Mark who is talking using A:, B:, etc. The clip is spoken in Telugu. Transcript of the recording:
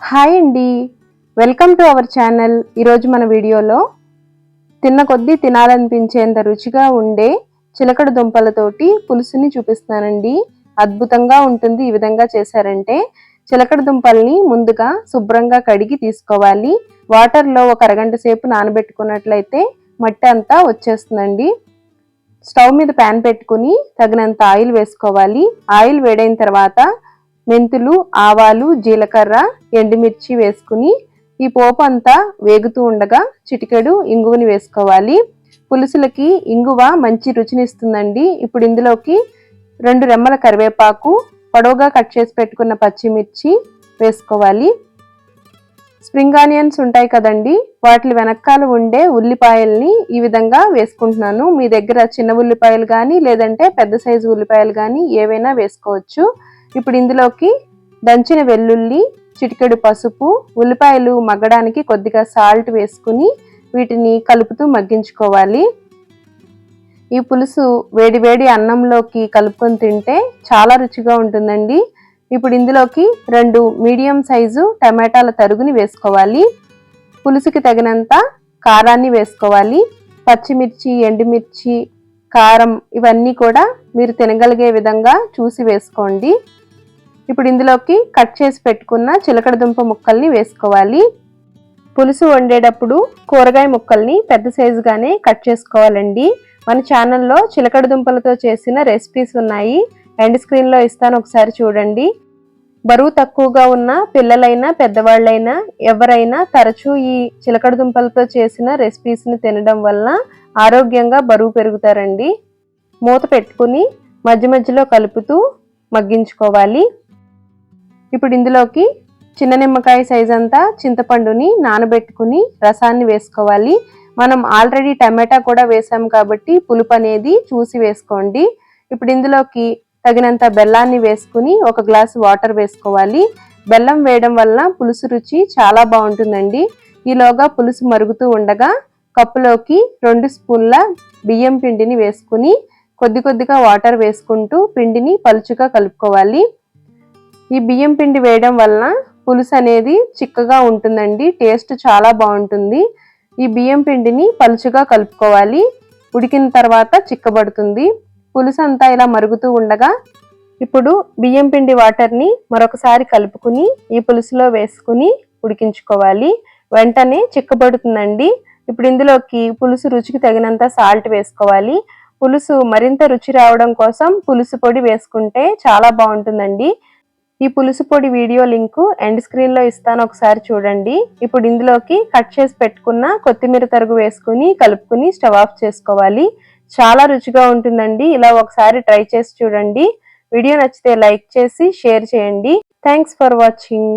A: హాయ్ అండి. Welcome to our channel. ఈరోజు మన వీడియోలో తిన్న కొద్దీ తినాలనిపించేంత రుచిగా ఉండే చిలకడ దుంపలతోటి పులుసుని చూపిస్తానండి అద్భుతంగా ఉంటుంది ఈ విధంగా చేశారంటే చిలకడ దుంపల్ని ముందుగా శుభ్రంగా కడిగి తీసుకోవాలి. వాటర్లో ఒక అరగంట సేపు నానబెట్టుకున్నట్లయితే మట్టి అంతా వచ్చేస్తుందండి. స్టవ్ మీద ప్యాన్ పెట్టుకుని తగినంత ఆయిల్ వేసుకోవాలి. ఆయిల్ వేడైన తర్వాత మెంతులు ఆవాలు జీలకర్ర ఎండుమిర్చి వేసుకుని ఈ పోపు అంతా వేగుతూ ఉండగా చిటికెడు ఇంగువని వేసుకోవాలి. పులుసులకి ఇంగువ మంచి రుచినిస్తుందండి. ఇప్పుడు ఇందులోకి రెండు రెమ్మల కరివేపాకు పొడవుగా కట్ చేసి పెట్టుకున్న పచ్చిమిర్చి వేసుకోవాలి. స్ప్రింగ్ ఆనియన్స్ ఉంటాయి కదండి వాటి వెనకాల ఉండే ఉల్లిపాయల్ని ఈ విధంగా వేసుకుంటున్నాను. మీ దగ్గర చిన్న ఉల్లిపాయలు కానీ లేదంటే పెద్ద సైజు ఉల్లిపాయలు కానీ ఏవైనా వేసుకోవచ్చు. ఇప్పుడు ఇందులోకి దంచిన వెల్లుల్లి చిటికెడు పసుపు ఉల్లిపాయలు మగ్గడానికి కొద్దిగా సాల్ట్ వేసుకుని వీటిని కలుపుతూ మగ్గించుకోవాలి. ఈ పులుసు వేడివేడి అన్నంలోకి కలుపుకొని తింటే చాలా రుచిగా ఉంటుందండి. ఇప్పుడు ఇందులోకి రెండు మీడియం సైజు టమాటాల తరుగుని వేసుకోవాలి. పులుసుకి తగినంత కారాన్ని వేసుకోవాలి. పచ్చిమిర్చి ఎండుమిర్చి కారం ఇవన్నీ కూడా మీరు తినగలిగే విధంగా చూసి వేసుకోండి. ఇప్పుడు ఇందులోకి కట్ చేసి పెట్టుకున్న చిలకడ దుంప ముక్కల్ని వేసుకోవాలి. పులుసు వండేటప్పుడు కూరగాయ ముక్కల్ని పెద్ద సైజుగానే కట్ చేసుకోవాలండి. మన ఛానల్లో చిలకడ దుంపలతో చేసిన రెసిపీస్ ఉన్నాయి. ఎండ్ స్క్రీన్లో ఇస్తాను ఒకసారి చూడండి. బరువు తక్కువగా ఉన్న పిల్లలైనా పెద్దవాళ్ళైనా ఎవరైనా తరచూ ఈ చిలకడ దుంపలతో చేసిన రెసిపీస్ని తినడం వల్ల ఆరోగ్యంగా బరువు పెరుగుతారండి. మూత పెట్టుకుని మధ్య మధ్యలో కలుపుతూ మగ్గించుకోవాలి. ఇప్పుడు ఇందులోకి చిన్న నిమ్మకాయ సైజ్ అంతా చింతపండుని నానబెట్టుకుని రసాన్ని వేసుకోవాలి. మనం ఆల్రెడీ టమాటా కూడా వేసాము కాబట్టి పులుపు అనేది చూసి వేసుకోండి. ఇప్పుడు ఇందులోకి తగినంత బెల్లాన్ని వేసుకుని ఒక గ్లాస్ వాటర్ వేసుకోవాలి. బెల్లం వేయడం వల్ల పులుసు రుచి చాలా బాగుంటుందండి. ఈలోగా పులుసు మరుగుతూ ఉండగా కప్పులోకి రెండు స్పూన్ల బియ్యం పిండిని వేసుకుని కొద్ది కొద్దిగా వాటర్ వేసుకుంటూ పిండిని పలుచుగా కలుపుకోవాలి. ఈ బియ్యం పిండి వేయడం వలన పులుసు అనేది చిక్కగా ఉంటుందండి టేస్ట్ చాలా బాగుంటుంది. ఈ బియ్యం పిండిని పలుచుగా కలుపుకోవాలి. ఉడికిన తర్వాత చిక్కబడుతుంది. పులుసు అంతా ఇలా మరుగుతూ ఉండగా ఇప్పుడు బియ్యం పిండి వాటర్ని మరొకసారి కలుపుకుని ఈ పులుసులో వేసుకుని ఉడికించుకోవాలి. వెంటనే చిక్కబడుతుందండి. ఇప్పుడు ఇందులోకి పులుసు రుచికి తగినంత సాల్ట్ వేసుకోవాలి. పులుసు మరింత రుచి రావడం కోసం పులుసు పొడి వేసుకుంటే చాలా బాగుంటుందండి. ఈ పులుసు పొడి వీడియో లింకు ఎండ్ స్క్రీన్లో ఇస్తాను ఒకసారి చూడండి. ఇప్పుడు ఇందులోకి కట్ చేసి పెట్టుకున్న కొత్తిమీర తరుగు వేసుకుని కలుపుకుని స్టవ్ ఆఫ్ చేసుకోవాలి. చాలా రుచిగా ఉంటుందండి. ఇలా ఒకసారి ట్రై చేసి చూడండి. వీడియో నచ్చితే లైక్ చేసి షేర్ చేయండి. Thanks for watching.